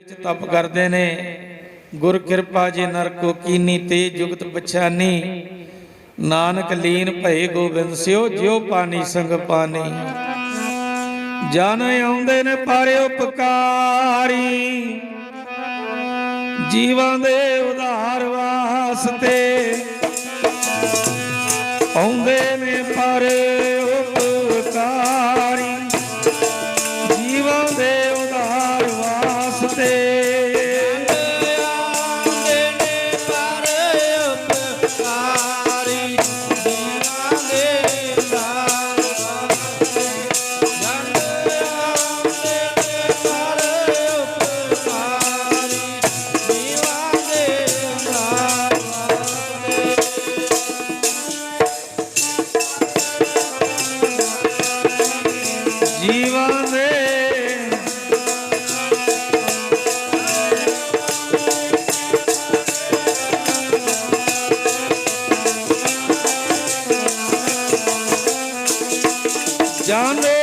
ਵਿੱਚ ਤਪ ਕਰਦੇ ਨੇ। ਗੁਰ ਕਿਰਪਾ ਜੇ ਨਰ ਕੋ ਕੀਨੀ ਤੇ ਜੁਗਤ ਪਛਾਨੀ। ਨਾਨਕ ਲੀਨ ਭਏ ਗੋਬਿੰਦ ਸਿਓ, ਜਿਉ ਪਾਣੀ ਸੰਗ ਪਾਣੀ। ਜਨ ਆਉਂਦੇ ਨੇ ਪਰ ਉਪਕਾਰੀ। ਜੀਵਾਂ ਦੇ ਉਧਾਰ ਵਾਸਤੇ। ਆਉਂਦੇ ਨੇ ਪਾਰੇ ਜੀਵਾਂ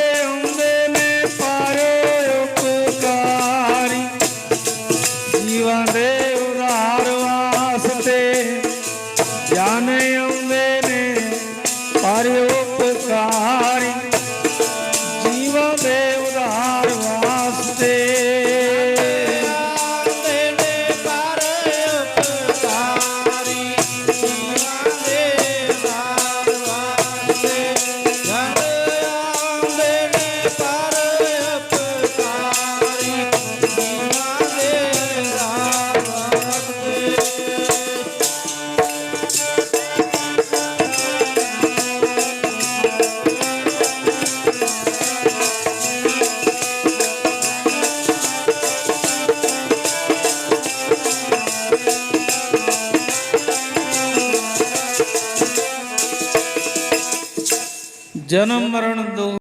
ਜਨਮ ਮਰਨ ਦੋ